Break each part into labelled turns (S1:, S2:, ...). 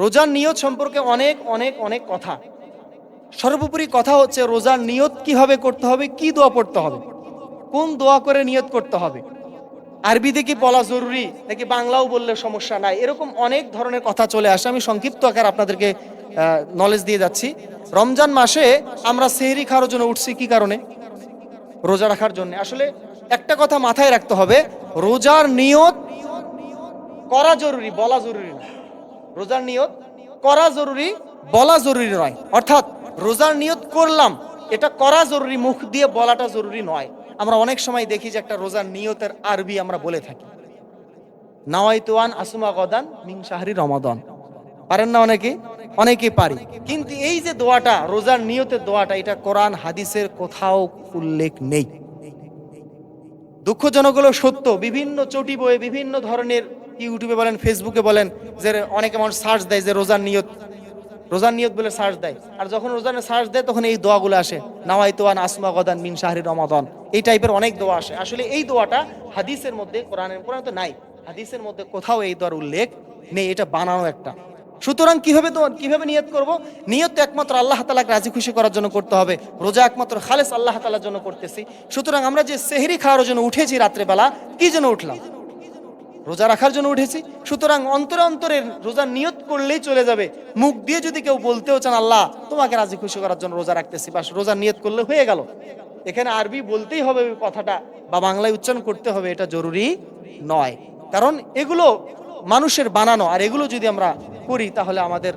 S1: রোজার নিয়ত সম্পর্কে অনেক অনেক অনেক কথা। সর্বোপরি কথা হচ্ছে রোজার নিয়ত কীভাবে করতে হবে, কি দোয়া পড়তে হবে, কোন দোয়া করে নিয়ত করতে হবে। আরবিতে কি বলা জরুরি, নাকি বাংলাও বললে সমস্যা নাই, এরকম অনেক ধরনের কথা চলে আসে। আমি সংক্ষিপ্ত আকার আপনাদেরকে নলেজ দিয়ে যাচ্ছি। রমজান মাসে আমরা সেহরি খাওয়ার জন্য উঠছি কি কারণে? রোজা রাখার জন্য। আসলে একটা কথা মাথায় রাখতে হবে, রোজার নিয়ত করা জরুরি, বলা জরুরি না। রোজার নিয়ত করা জরুরি, বলা জরুরি নয়। অর্থাৎ রোজার নিয়ত করলাম, এটা করা জরুরি, মুখ দিয়ে বলাটা জরুরি নয়। আমরা অনেক সময় দেখি যে একটা রোজার নিয়তের আরবি আমরা বলে থাকি। নাওয়াইতুয়ান আসুমা গদান মিং শাহরি রমাদন। পারেন না অনেকে? অনেকে পারি। কিন্তু এই যে দোয়াটা, রোজার নিয়তের দোয়াটা, এটা কোরআন, হাদিসের কোথাও উল্লেখ নেই। দুঃখজনক হলো সত্য। বিভিন্ন চটি বইয়ে বিভিন্ন ধরনের ইউটিউবে বলেন ফেসবুকে বলেন, যে অনেকে মানুষ সার্চ দেয় যে রোজার নিয়ত। রোজার নিয়ত বলে সার্চ দেয়। আর যখন রোজানের সার্চ দেয়, তখন এই দোয়াগুলো আসে নাওয়াই তোয়ান আসমা গদান মিন শাহরি রমাদন। এই টাইপের অনেক দোয়া আসে। আসলে এই দোয়াটা হাদিসের মধ্যে, কোরআনের, কোরআন তো নাই। হাদিসের মধ্যে কোথাও এই দোয়ার উল্লেখ নেই, এটা বানানো একটা। সুতরাং কীভাবে তো কীভাবে নিয়ত করব? নিয়ত তো একমাত্র আল্লাহ তালাকে রাজি খুশি করার জন্য করতে হবে। রোজা একমাত্র খালেস আল্লাহ তালার জন্য করতেছি। সুতরাং আমরা যে সেহরি খাওয়ার জন্য উঠেছি রাত্রেবেলা, কি জন্য উঠলাম? রোজা রাখার জন্য উঠেছি। সুতরাং অন্তরে অন্তরের রোজা নিয়ত করলেই চলে যাবে। মুখ দিয়ে যদি কেউ বলতেও চান, আল্লাহ, তোমাকে রাজি খুশি করার জন্য রোজা রাখতেছি, বাস রোজা নিয়ত করলে হয়ে গেল। এখানে আরবি বলতেই হবে ওই কথাটা, বা বাংলায় উচ্চারণ করতে হবে, এটা জরুরি নয়। কারণ এগুলো মানুষের বানানো, আর এগুলো যদি আমরা করি, তাহলে আমাদের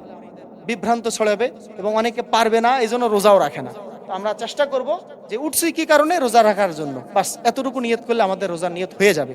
S1: বিভ্রান্ত ছড়াবে এবং অনেকে পারবে না এই জন্য রোজাও রাখে না। আমরা চেষ্টা করব যে উঠছি কি কারণে? রোজা রাখার জন্য। বাস এতটুকু নিয়ত করলে আমাদের রোজা নিয়ত হয়ে যাবে।